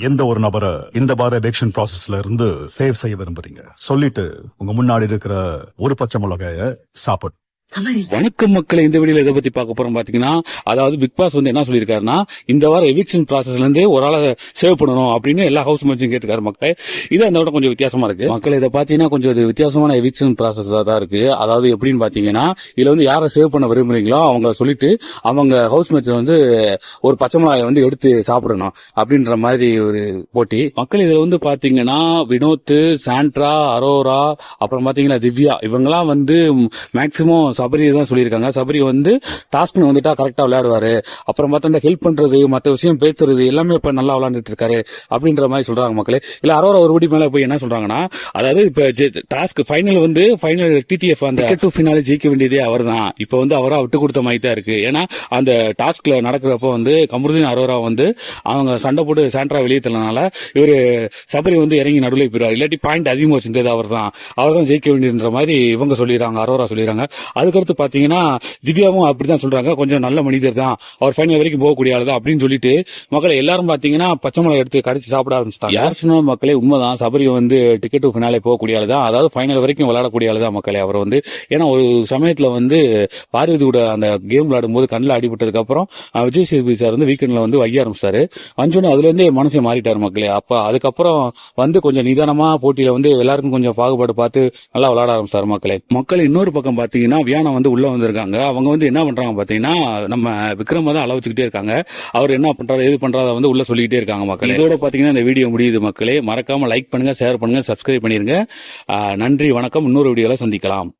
எந்த ஒரு நபரை இந்த வார எவிக்ஷன் ப்ராசஸ்ல இருந்து சேவ் செய்ய விரும்புறீங்க? சொல்லிட்டு உங்க முன்னாடி இருக்கிற ஒரு பச்சை மிளகாய சாப்பிடு. வணக்கம் மக்களை இந்த வீடியோல இதை பத்தி பார்க்க போறோம் பாத்தீங்கன்னா அதாவது பிக் பாஸ் வந்து என்ன சொல்லியிருக்காருன்னா இந்த வாரம் எவிக்ஷன் ப்ராசஸ்ல இருந்து ஒரு ஆளை சேவ் பண்ணணும் அப்படின்னு எல்லா ஹவுஸ் மேட்சும் கேட்டுக்காரு மக்களே. இது அந்த விட கொஞ்சம் வித்தியாசமா இருக்கு. மக்கள் இதை பாத்தீங்கன்னா கொஞ்சம் வித்தியாசமான எவிக்ஷன் ப்ராசஸ் தான் இருக்கு. அதாவது எப்படின்னு பாத்தீங்கன்னா இதுல வந்து யாரை சேவ் பண்ண விரும்புறீங்களோ அவங்க சொல்லிட்டு அவங்க ஹவுஸ் மேட்ச் வந்து ஒரு பச்சை மிளகாயை வந்து எடுத்து சாப்பிடணும் அப்படின்ற மாதிரி ஒரு போட்டி. மக்கள் இதுல வந்து பாத்தீங்கன்னா வினோத் சாண்ட்ரா அரோரா அப்புறம் பாத்தீங்கன்னா திவ்யா இவங்கெல்லாம் வந்து மேக்சிமம் சபரி தான் சொல்லியிருக்காங்க. சபரி வந்து டாஸ்க் வந்துட்டா கரெக்டா விளையாடுவாரு. அப்புறம் பார்த்தா இந்த ஹெல்ப் பண்றது மற்ற விஷயம் பேசுறது எல்லாமே இப்ப நல்லா விளையாண்டுட்டு இருக்காரு அப்படின்ற மாதிரி சொல்றாங்க மக்களே. இல்ல அரோரா ஒரு படி மேல போய் என்ன சொல்றாங்கன்னா அதாவது இப்ப டாஸ்க் ஃபைனல் வந்து ஃபைனல் டிடிஎஃப் அந்த டு ஃபினாலே ஜெயிக்க வேண்டியதே அவர் தான் இப்ப வந்து அவரா விட்டு கொடுத்த மாதிரி தான் இருக்கு. ஏன்னா அந்த டாஸ்க்ல நடக்கிறப்ப வந்து கமருதீன் அரோரா வந்து அவங்க சண்டை போட்டு சாண்ட்ரா வெளியே தள்ளனால இவரு சபரி வந்து இறங்கி நடுவில் போயிடுவார். இல்லாட்டி பாயிண்ட் அதிகமாக வச்சிருந்தது அவர் தான் அவர் தான் ஜெயிக்க வேண்டியதுன்ற மாதிரி இவங்க சொல்லிடுறாங்க அரோரா சொல்லிடுறாங்க. அது அதுக்கடுத்து பாத்தீங்கன்னா திவ்யாவும் அப்படிதான் சொல்றாங்க. கொஞ்சம் நல்ல மனிதர் தான். அவர் ஃபைனல் வரைக்கும் போகக்கூடிய ஆள் தான் அப்படின்னு சொல்லிட்டு மக்களை எல்லாரும் பாத்தீங்கன்னா பச்சை மிளகா எடுத்து கடிச்சு சாப்பிட ஆரம்பிச்சிட்டாங்க. யார்? சொன்னா மக்களே உண்மைதான். சபரி வந்து டிக்கெட் ஃபினாலே போகக்கூடிய ஆள் தான் அதாவது ஃபைனல் வரைக்கும் விளையாடக்கூடிய ஆள் தான் மக்களே அவர் வந்து. ஏன்னா ஒரு சமயத்துல வந்து பார்வதி கூட அந்த கேம் விளையாடும் போது கண்ணில் அடிபட்டதுக்கு அப்புறம் விஜய் சேதுபதி சார் வந்து வீக்கெண்ட்ல வந்து வைய ஆரம்பிச்சாரு வந்தோடனே அதுல இருந்தே மனசை மாறிட்டாரு மக்களே. அப்ப அதுக்கப்புறம் வந்து கொஞ்சம் நிதானமா போட்டியில வந்து எல்லாருக்கும் கொஞ்சம் பாகுபாடு பார்த்து நல்லா விளையாட ஆரம்பிச்சாரு மக்களே. மக்கள் இன்னொரு பக்கம் பாத்தீங்கன்னா வியானா வந்து உள்ள வந்திருக்காங்க. அவங்க வந்து என்ன பண்றாங்க பாத்தீங்கன்னா நம்ம விக்ரம தான் அளவச்சுக்கிட்டே இருக்காங்க. அவர் என்ன பண்றாரு எது பண்றாரு வந்து உள்ள சொல்லிக்கிட்டே இருக்காங்க மக்களே. இதோட பாத்தீங்கன்னா இந்த வீடியோ முடியுது மக்களே. மறக்காம லைக் பண்ணுங்க ஷேர் பண்ணுங்க சப்ஸ்கிரைப் பண்ணிருங்க. நன்றி வணக்கம். இன்னொரு வீடியோல சந்திக்கலாம்.